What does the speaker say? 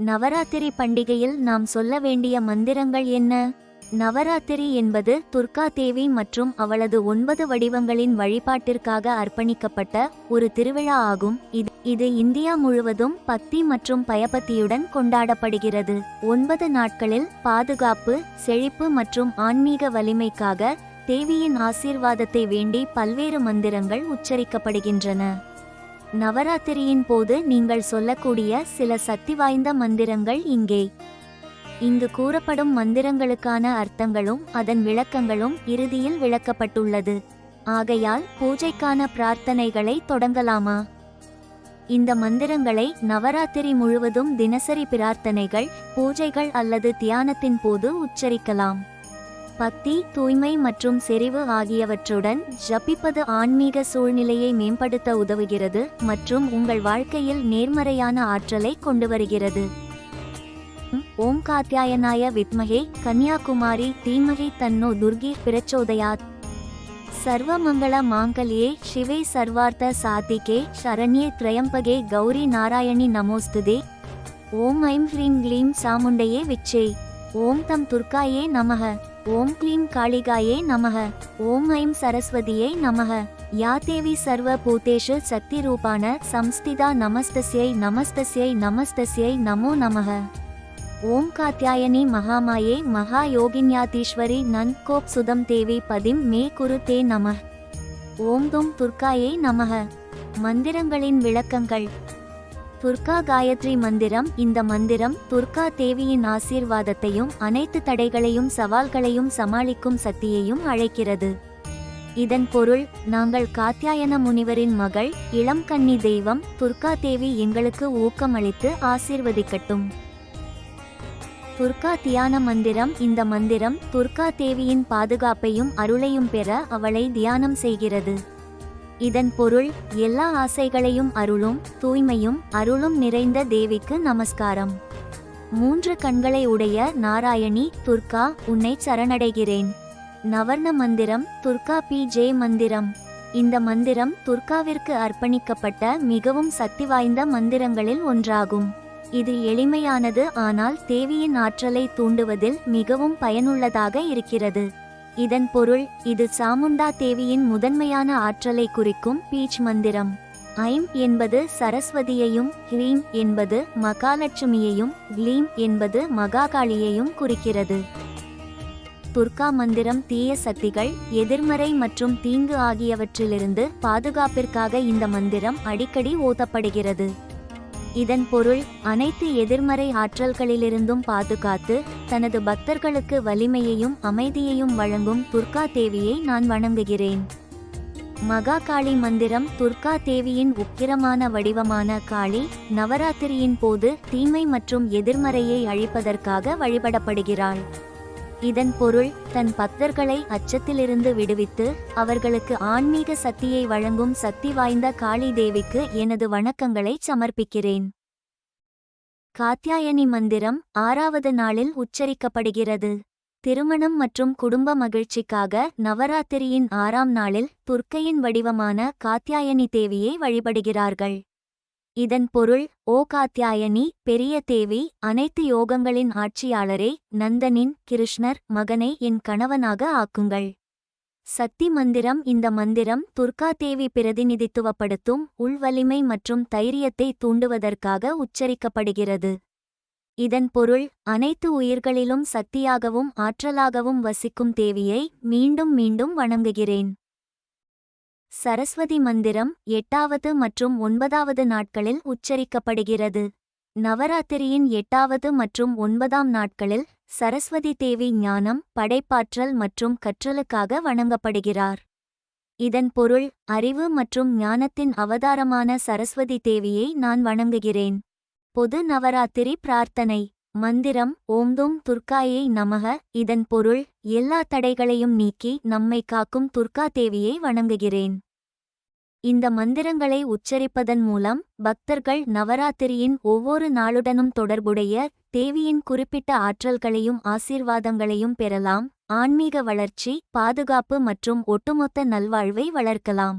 நவராத்திரி பண்டிகையில் நாம் சொல்ல வேண்டிய மந்திரங்கள் என்ன? நவராத்திரி என்பது துர்கா தேவி மற்றும் அவளது ஒன்பது வடிவங்களின் வழிபாட்டிற்காக அர்ப்பணிக்கப்பட்ட ஒரு திருவிழா ஆகும். இது இது இந்தியா முழுவதும் பக்தி மற்றும் பயபக்தியுடன் கொண்டாடப்படுகிறது. ஒன்பது நாட்களில் பாதுகாப்பு செழிப்பு மற்றும் ஆன்மீக வலிமைக்காக தேவியின் ஆசீர்வாதத்தை வேண்டி பல்வேறு மந்திரங்கள் உச்சரிக்கப்படுகின்றன. நவராத்திரியின் போது நீங்கள் சொல்லக்கூடிய சில சக்தி வாய்ந்த மந்திரங்கள் இங்கே. இங்கு கூறப்படும் மந்திரங்களுக்கான அர்த்தங்களும் அதன் விளக்கங்களும் இறுதியில் விளக்கப்பட்டுள்ளது. ஆகையால் பூஜைக்கான பிரார்த்தனைகளை தொடங்கலாமா? இந்த மந்திரங்களை நவராத்திரி முழுவதும் தினசரி பிரார்த்தனைகள் பூஜைகள் அல்லது தியானத்தின் போது உச்சரிக்கலாம். பக்தி தூய்மை மற்றும் செறிவு ஆகியவற்றுடன் ஜபிப்பது ஆன்மீக சூழ்நிலையை மேம்படுத்த உதவுகிறது மற்றும் உங்கள் வாழ்க்கையில் நேர்மறையான ஆற்றலை கொண்டு வருகிறது. ஓம் காத்தியாயனாய வித்மகே கன்னியாகுமாரி தீமகி தன்னோ துர்கி பிரச்சோதயாத். சர்வமங்கள மாங்கல்யே சிவே சர்வார்த்த சாதிகே சரண்யே திரையம்பகே கௌரி நாராயணி நமோஸ்துதே. ஓம் ஐம் ஹ்ரீம் க்ளீம் சாமுண்டையே விச்சே. ஓம் தம் துர்காயே நமக. ஓம் க்ளீம் காளிகாயே நமக. ஓம் ஐம் சரஸ்வதியை நமக. யா தேவி சர்வ பூதேஷு சக்தி ரூபான சம்ஸ்திதா நமஸ்தஸ்யை நமஸ்தஸ்யை நமஸ்தஸ்யை நமோ நமக. ஓம் காத்தியாயனி மகாமாயே மகா யோகின்யாதீஸ்வரி கோப் சுதம் தேவி பதிம் மே குரு தே நம. ஓம் தும் துர்காயே நமக. மந்திரங்களின் விளக்கங்கள். துர்கா காயத்ரி மந்திரம் இந்த மந்திரம் துர்கா தேவியின் ஆசீர்வாதத்தையும் அனைத்து தடைகளையும் சவால்களையும் சமாளிக்கும் சக்தியையும் அழைக்கிறது. இதன் பொருள் நாங்கள் காத்தியாயன முனிவரின் மகள் இளம் கன்னி தெய்வம் துர்கா தேவி எங்களுக்கு ஊக்கமளித்து ஆசீர்வதிக்கட்டும். துர்கா தியான மந்திரம் இந்த மந்திரம் துர்கா தேவியின் பாதுகாப்பையும் அருளையும் பெற அவளை தியானம் செய்கிறது. இதன் பொருள் எல்லா ஆசைகளையும் அருளும் தூய்மையும் அருளும் நிறைந்த தேவிக்கு நமஸ்காரம். மூன்று கண்களை உடைய நாராயணி துர்கா உன்னை சரணடைகிறேன். நவர்ண மந்திரம் துர்கா பி ஜே மந்திரம். இந்த மந்திரம் துர்காவிற்கு அர்ப்பணிக்கப்பட்ட மிகவும் சக்தி வாய்ந்த மந்திரங்களில் ஒன்றாகும். இது எளிமையானது ஆனால் தேவியின் ஆற்றலை தூண்டுவதில் மிகவும் பயனுள்ளதாக இருக்கிறது. இதன் பொருள் இது சாமுண்டா தேவியின் முதன்மையான ஆற்றலை குறிக்கும் பீச் மந்திரம். ஐம் என்பது சரஸ்வதியையும் ஹ்ரீம் என்பது மகாலட்சுமியையும் க்ளீம் என்பது மகாகாளியையும் குறிக்கிறது. துர்கா மந்திரம் தீய சக்திகள் எதிர்மறை மற்றும் தீங்கு ஆகியவற்றிலிருந்து பாதுகாப்பிற்காக இந்த மந்திரம் அடிக்கடி ஓதப்படுகிறது. இதன் பொருள் அனைத்து எதிர்மறை ஆற்றல்களிலிருந்தும் பாதுகாத்து தனது பக்தர்களுக்கு வலிமையையும் அமைதியையும் வழங்கும் துர்கா தேவியை நான் வணங்குகிறேன். மகா காளி மந்திரம் துர்கா தேவியின் உக்கிரமான வடிவமான காளி நவராத்திரியின் போது தீமை மற்றும் எதிர்மறையை அழிப்பதற்காக வழிபடப்படுகிறாள். இதன் பொருள் தன் பக்தர்களை அச்சத்திலிருந்து விடுவித்து அவர்களுக்கு ஆன்மீக சக்தியை வழங்கும் சக்தி வாய்ந்த காளி தேவிக்கு எனது வணக்கங்களை சமர்ப்பிக்கிறேன். காத்தியாயனி மந்திரம் ஆறாவது நாளில் உச்சரிக்கப்படுகிறது. திருமணம் மற்றும் குடும்ப மகிழ்ச்சிக்காக நவராத்திரியின் ஆறாம் நாளில் துர்க்கையின் வடிவமான காத்தியாயனி தேவியை வழிபடுகிறார்கள். இதன் பொருள் ஓ காத்தியாயனி பெரிய தேவி அனைத்து யோகங்களின் ஆட்சியாளரே நந்தனின் கிருஷ்ணர் மகனை என் கணவனாக ஆக்குங்கள். சக்தி மந்திரம் இந்த மந்திரம் துர்கா தேவி பிரதிநிதித்துவப்படுத்தும் உள்வலிமை மற்றும் தைரியத்தை தூண்டுவதற்காக உச்சரிக்கப்படுகிறது. இதன் பொருள் அனைத்து உயிர்களிலும் சக்தியாகவும் ஆற்றலாகவும் வசிக்கும் தேவியை மீண்டும் மீண்டும் வணங்குகிறேன். சரஸ்வதி மந்திரம் எட்டாவது மற்றும் ஒன்பதாவது நாட்களில் உச்சரிக்கப்படுகிறது. நவராத்திரியின் எட்டாவது மற்றும் ஒன்பதாம் நாட்களில் சரஸ்வதி தேவி ஞானம் படைப்பாற்றல் மற்றும் கற்றலுக்காக வணங்கப்படுகிறார். இதன் பொருள் அறிவு மற்றும் ஞானத்தின் அவதாரமான சரஸ்வதி தேவியை நான் வணங்குகிறேன். பொது நவராத்திரி பிரார்த்தனை மந்திரம் ஓம்தும் துர்காயை நமக இதன் பொருள் எல்லா தடைகளையும் நீக்கி நம்மை காக்கும் துர்கா தேவியை வணங்குகிறேன். இந்த மந்திரங்களை உச்சரிப்பதன் மூலம் பக்தர்கள் நவராத்திரியின் ஒவ்வொரு நாளுடனும் தொடர்புடைய தேவியின் குறிப்பிட்ட ஆற்றல்களையும் ஆசீர்வாதங்களையும் பெறலாம் ஆன்மீக வளர்ச்சி பாதுகாப்பு மற்றும் ஒட்டுமொத்த நல்வாழ்வை வளர்க்கலாம்.